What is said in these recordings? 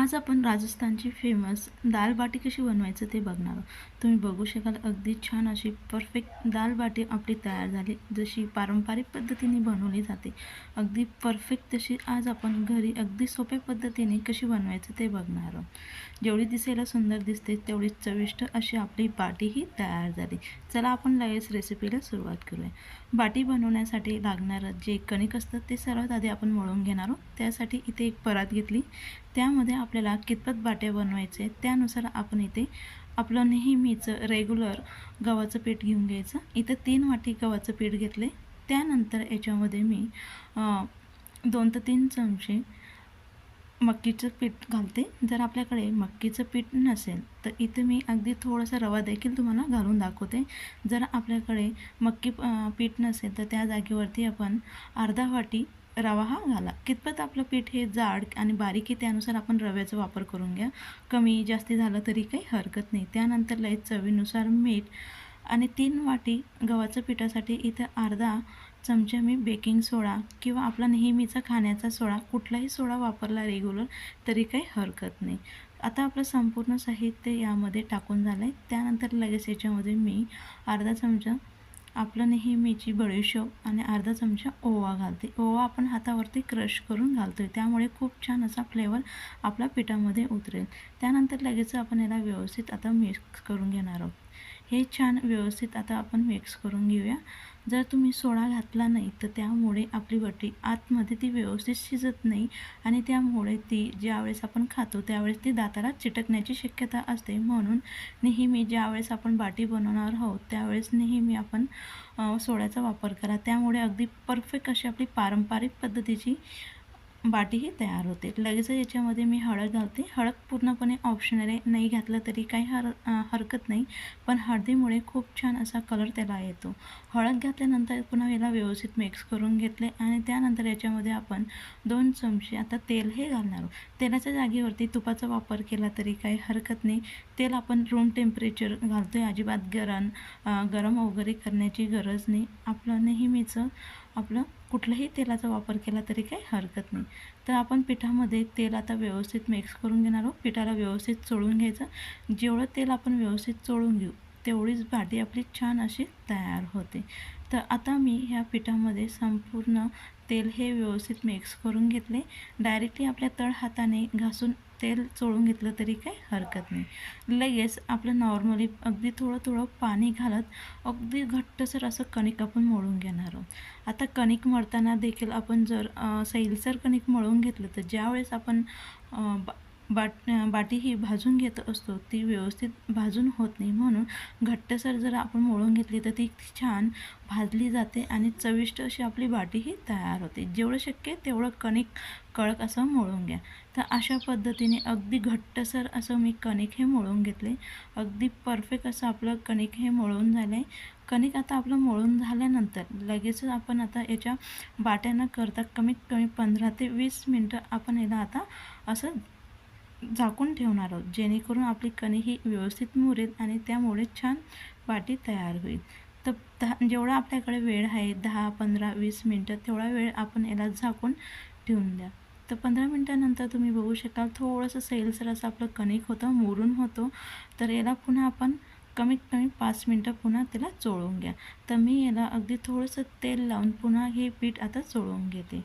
आज आपण राजस्थानची फेमस दाल बाटी कशी बनवायचं ते बघणार आहोत. तुम्ही बघू शकाल अगदी छान अशी परफेक्ट दाल बाटी आपली तयार झाली जशी पारंपरिक पद्धतीने बनवली जाते. अगदी परफेक्ट तशी आज आपण घरी अगदी सोप्या पद्धतीने कशी बनवायचं ते बघणार आहोत. जेवढी दिसायला सुंदर दिसते तेवढी चविष्ट अशी आपली बाटीही तयार झाली. चला आपण लगेच रेसिपीला सुरुवात करूया. बाटी बनवण्यासाठी लागणारं जे कणिक असतं ते सर्वात आधी आपण मळून घेणार आहोत. त्यासाठी इथे एक परात घेतली. त्यामध्ये आपल्याला कितपत बाट्या बनवायचे त्यानुसार आपण इथे आपलं नेहमीचं रेग्युलर गव्हाचं पीठ घेऊन घ्यायचं. इथं तीन वाटी गव्हाचं पीठ घेतले. त्यानंतर याच्यामध्ये मी दोन ते तीन चमचे मक्कीचं पीठ घालते. जर आपल्याकडे मक्कीचं पीठ नसेल तर इथे मी अगदी थोडासा रवा देखील तुम्हाला घालून दाखवते. जर आपल्याकडे मक्की पीठ नसेल तर त्या जागेवरती आपण अर्धा वाटी रवा हा घाला. कितपत आपलं पीठ हे जाड आणि बारीक आहे त्यानुसार आपण रव्याचा वापर करून घ्या. कमी जास्ती झालं तरी काही हरकत नाही. त्यानंतर लय चवीनुसार मीठ आणि तीन वाटी गव्हाच्या पिठासाठी इथं अर्धा चमचा मी बेकिंग सोडा किंवा आपला नेहमीचा खाण्याचा सोडा कुठलाही सोडा वापरला रेग्युलर तरी काही हरकत नाही. आता आपलं संपूर्ण साहित्य यामध्ये टाकून झालं आहे त्यानंतर लगेच याच्यामध्ये मी अर्धा चमचा आपलं नेहमीची बडीशोप आणि अर्धा चमचा ओवा घालते. ओवा आपण हातावरती क्रश करून घालतो आहे त्यामुळे खूप छान असा फ्लेवर आपल्या पिठामध्ये उतरेल. त्यानंतर लगेच आपण याला व्यवस्थित आता मिक्स करून घेणार आहोत. हे छान व्यवस्थित आता आपण मिक्स करून घेऊया. जर तुम्ही सोडा घातला नाही तर त्यामुळे आपली बटी आतमध्ये ती व्यवस्थित शिजत नाही आणि त्यामुळे ती ज्यावेळेस आपण खातो त्यावेळेस ती दाताला चिटकण्याची शक्यता असते. म्हणून नेहमी ज्यावेळेस आपण बाटी बनवणार आहोत त्यावेळेस नेहमी आपण सोड्याचा वापर करा. त्यामुळे अगदी परफेक्ट अशी आपली पारंपरिक पद्धतीची बाटीही तयार होते. लगेच याच्यामध्ये मी हळद घालते. हळद पूर्णपणे ऑप्शनल आहे. नाही घातलं तरी काही हर हरकत नाही. पण हळदीमुळे खूप छान असा कलर त्याला येतो. हळद घातल्यानंतर पुन्हा याला व्यवस्थित मिक्स करून घेतले आणि त्यानंतर याच्यामध्ये आपण दोन चमचे आता तेल हे घालणार आहोत. तेलाच्या जागेवरती तुपाचा वापर केला तरी काही हरकत नाही. तेल आपण रूम टेम्परेचर घालतो आहे अजिबात गरम गरम वगैरे करण्याची गरज नाही. आपलं नेहमीचं आपलं कुठल्याही तेलाचा वापर केला तरी काही हरकत नाही. तर आपण पिठामध्ये तेल आता व्यवस्थित मिक्स करून घेणार आहोत. पिठाला व्यवस्थित चोळून घ्यायचं. जेवढं तेल आपण व्यवस्थित चोळून घेऊ तेवढीच भाटी आपली छान अशी तयार होते. तर आता मी ह्या पिठामध्ये संपूर्ण तेल हे व्यवस्थित मिक्स करून घेतले. डायरेक्टली आपल्या तळ हाताने घासून तेल चोळून घेतलं तरी काही हरकत नाही. लगेच आपलं नॉर्मली अगदी थोडं थोडं पाणी घालत अगदी घट्टसर असं कणिक आपण मळून घेणार आहोत. आता कणिक मळताना देखील आपण जर सैलसर कणिक मळून घेतलं तर ज्यावेळेस आपण बा बाट बाटी ही भाजून घेत असतो. ती व्यवस्थित भाजून होत नाही. म्हणून घट्टसर जर आपण मळून घेतली तर ती छान भाजली जाते आणि चविष्ट अशी आपली बाटीही तयार होते. जेवढं शक्य तेवढं कणिक कळक असं मळून घ्या. तर अशा पद्धतीने अगदी घट्टसर असं मी कणिक हे मळून घेतले. अगदी परफेक्ट असं आपलं कणिक हे मळून झालं. आहे कणिक आता आपलं मळून झाल्यानंतर लगेचच आपण आता याच्या बाट्यानं करता कमीत कमी पंधरा ते वीस मिनटं आपण याला आता असं झाकून ठेवणार आहोत. जेणेकरून आपली कणी ही व्यवस्थित मुरेल आणि त्यामुळे छान वाटी तयार होईल. तर दहा जेवढा आपल्याकडे वेळ आहे दहा पंधरा वीस मिनटं तेवढा वेळ आपण याला झाकून ठेवून द्या. तर पंधरा मिनटानंतर तुम्ही बघू शकाल थोडंसं सैलसर असं आपलं कणिक होतं मुरून होतो. तर याला पुन्हा आपण कमीत कमी पाच मिनटं पुन्हा त्याला चोळून घ्या. तर मी याला अगदी थोडंसं तेल लावून पुन्हा हे पीठ आता चोळून घेते.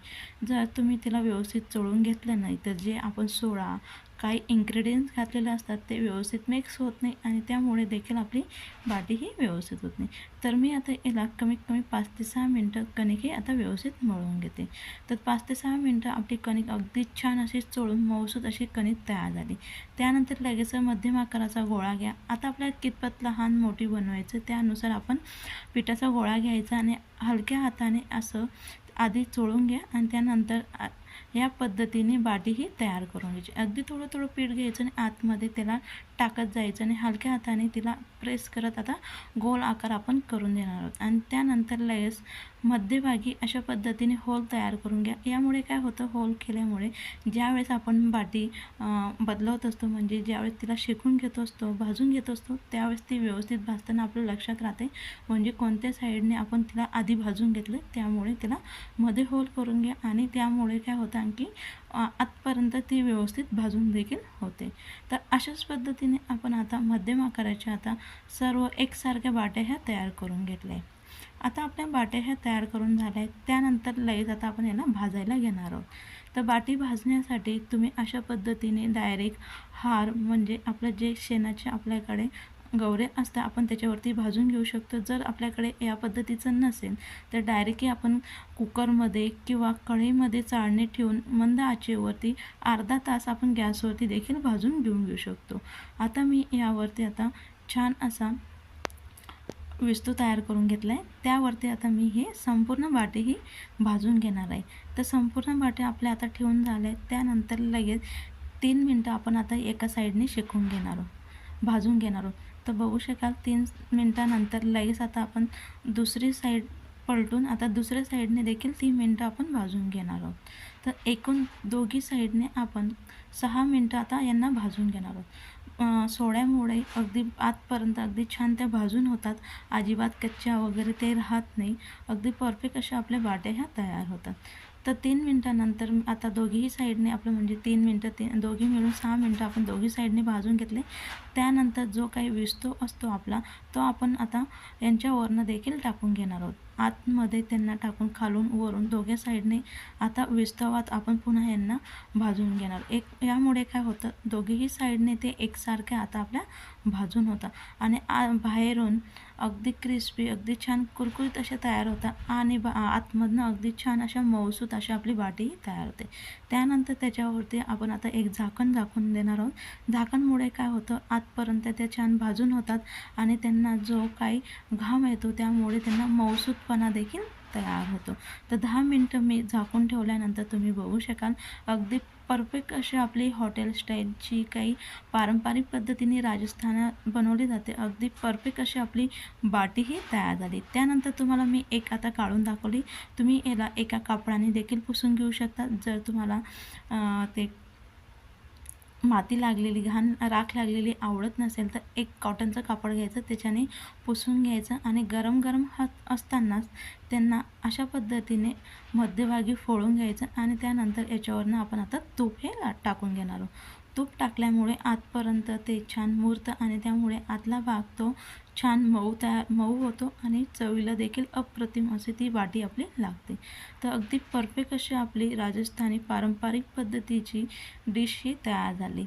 जर तुम्ही त्याला व्यवस्थित चोळून घेतलं नाही तर जे आपण सोडा काही इन्ग्रेडियंट्स घातलेले असतात ते व्यवस्थित मिक्स होत नाही आणि त्यामुळे देखील आपली बाटी ही व्यवस्थित होत नाही. तर मी आता याला कमीत कमी पाच ते सहा मिनटं कणिक ही आता व्यवस्थित मळून घेते. तर पाच ते सहा मिनटं आपली कणिक अगदी छान अशी चोळून मऊसूत अशी कणिक तयार झाली. त्यानंतर लगेच मध्यम आकाराचा गोळा घ्या. आता आपल्याला कितपत लहान मोठी बनवायचं त्यानुसार आपण पिठाचा गोळा घ्यायचा आणि हलक्या हाताने असं आधी चोळून घ्या आणि त्यानंतर या पद्धतीने बाटी ही तयार करून घ्यायची. अगदी थोडं थोडं पीठ घ्यायचं आणि आतमध्ये त्याला टाकत जायचं आणि हलक्या हाताने तिला प्रेस करत आता गोल आकार आपण करून देणार आहोत. आणि त्यानंतर लयस मध्यभागी अशा पद्धतीने होल तयार करून घ्या. यामुळे काय होतं? होल केल्यामुळे ज्यावेळेस आपण बाटी बदलवत असतो म्हणजे ज्यावेळेस तिला शेकून घेत असतो भाजून घेत असतो त्यावेळेस ती व्यवस्थित भाजताना आपल्या लक्षात राहते. म्हणजे कोणत्या साईडने आपण तिला आधी भाजून घेतलं त्यामुळे तिला मध्ये होल करून घ्या आणि त्यामुळे काय होतं आणखी आतपर्यंत ती व्यवस्थित भाजून देखील होते. तर अशाच पद्धतीने आपण आता मध्यम आकाराच्या आता सर्व एकसारख्या बाट्या ह्या तयार करून घेतल्या आहे आता आपल्या बाट्या ह्या तयार करून झाल्या आहेत. त्यानंतर लगेच आता आपण याला भाजायला घेणार आहोत. तर बाटी भाजण्यासाठी तुम्ही अशा पद्धतीने डायरेक्ट हार म्हणजे आपलं जे शेणाचे आपल्याकडे गवरे असतात आपण त्याच्यावरती भाजून घेऊ शकतो. जर आपल्याकडे या पद्धतीचं नसेल तर डायरेक्टली आपण कुकरमध्ये किंवा कढईमध्ये चाळणी ठेवून मंद आचेवरती अर्धा तास आपण गॅसवरती देखील भाजून घेऊन घेऊ शकतो. आता मी यावरती आता छान असा विस्तू तयार करून घेतला आहे त्यावरती आता मी हे संपूर्ण बाटी ही भाजून घेणार आहे. तर संपूर्ण बाटी आपल्या आता ठेवून झाले आहेत. त्यानंतर लगेच तीन मिनटं आपण आता एका साईडने शेकून घेणार आहोत. भाजून घेणार आहोत. तर बघू शकाल तीन मिनटानंतर लगेच आता आपण दुसरी साईड पलटून आता दुसऱ्या साईडने देखील तीन मिनटं आपण भाजून घेणार आहोत. तर एकूण दोघी साईडने आपण सहा मिनटं आता यांना भाजून घेणार आहोत. सोड्यामुळे अगदी आतपर्यंत अगदी छान त्या भाजून होतात. अजिबात कच्च्या वगैरे ते राहत नाही. अगदी परफेक्ट अशा आपल्या बाट्या ह्या तयार होतात. तर तीन मिनटानंतर आता दोघीही साईडने आपलं म्हणजे तीन मिनटं ते दोघी मिळून सहा मिनटं आपण दोघी साईडने भाजून घेतले. त्यानंतर जो काही विस्तो असतो आपला तो आपण आता यांच्यावरनं देखील टाकून घेणार आहोत. आतमध्ये त्यांना टाकून खालून वरून दोघ्या साईडने आता विस्तवात आपण पुन्हा यांना भाजून घेणार. एक यामुळे काय होतं दोघीही साईडने ते एकसारखे आता आपल्या भाजून होतात. आणि आ बाहेरून अगदी क्रिस्पी अगदी छान कुरकुरीत अशा तयार होतात आणि बा आतमधनं अगदी छान अशा मऊसूत अशी आपली बाटी तयार होते. त्यानंतर त्याच्यावरती आपण आता एक झाकण झाकून देणार आहोत. झाकणमुळे काय होतं? आतपर्यंत त्या छान भाजून होतात आणि त्यांना जो काही घाम येतो त्यामुळे त्यांना मऊसूतपणा देखील तयार होतो. तर दहा मिनटं मी झाकून ठेवल्यानंतर तुम्ही बघू शकाल. अगदी परफेक्ट अशी आपली हॉटेल स्टाईलची काही पारंपरिक पद्धतीने राजस्थानात बनवली जाते. अगदी परफेक्ट अशी आपली बाटीही तयार झाली. त्यानंतर तुम्हाला मी एक आता काढून दाखवली. तुम्ही याला एका कापडाने देखील पुसून घेऊ शकता. जर तुम्हाला ते माती लागलेली घाण राख लागलेली आवडत नसेल तर एक कॉटनचं कापड घ्यायचं त्याच्याने पुसून घ्यायचं आणि गरम गरम हात असतानाच त्यांना अशा पद्धतीने मध्यभागी फोडून घ्यायचं आणि त्यानंतर याच्यावरनं आपण आता तूप हे ला- टाकून घेणार आहोत. तूप टाकल्यामुळे आतपर्यंत ते छान मुरतं आणि त्यामुळे आतला भाग तो छान मऊ तयार मऊ होतो आणि चवीला देखील अप्रतिम अशी ती वाटी आपली लागते. तर अगदी परफेक्ट अशी आपली राजस्थानी पारंपरिक पद्धतीची डिश ही तयार झाली.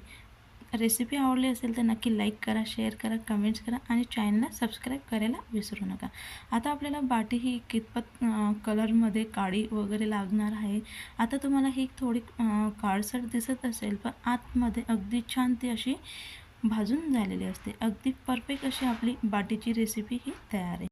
रेसिपी आवडली असेल तर नक्की लाईक करा शेअर करा कमेंट्स करा आणि चॅनलला सबस्क्राईब करायला विसरू नका. आता आपल्याला बाटी ही कितपत कलरमध्ये काळी वगैरे लागणार आहे? आता तुम्हाला ही थोडी काळसर दिसत असेल पण आतमध्ये अगदी छान ती अशी भाजून झालेले असते. अगदी परफेक्ट अशी आपली बाटीची रेसिपी ही तयार आहे.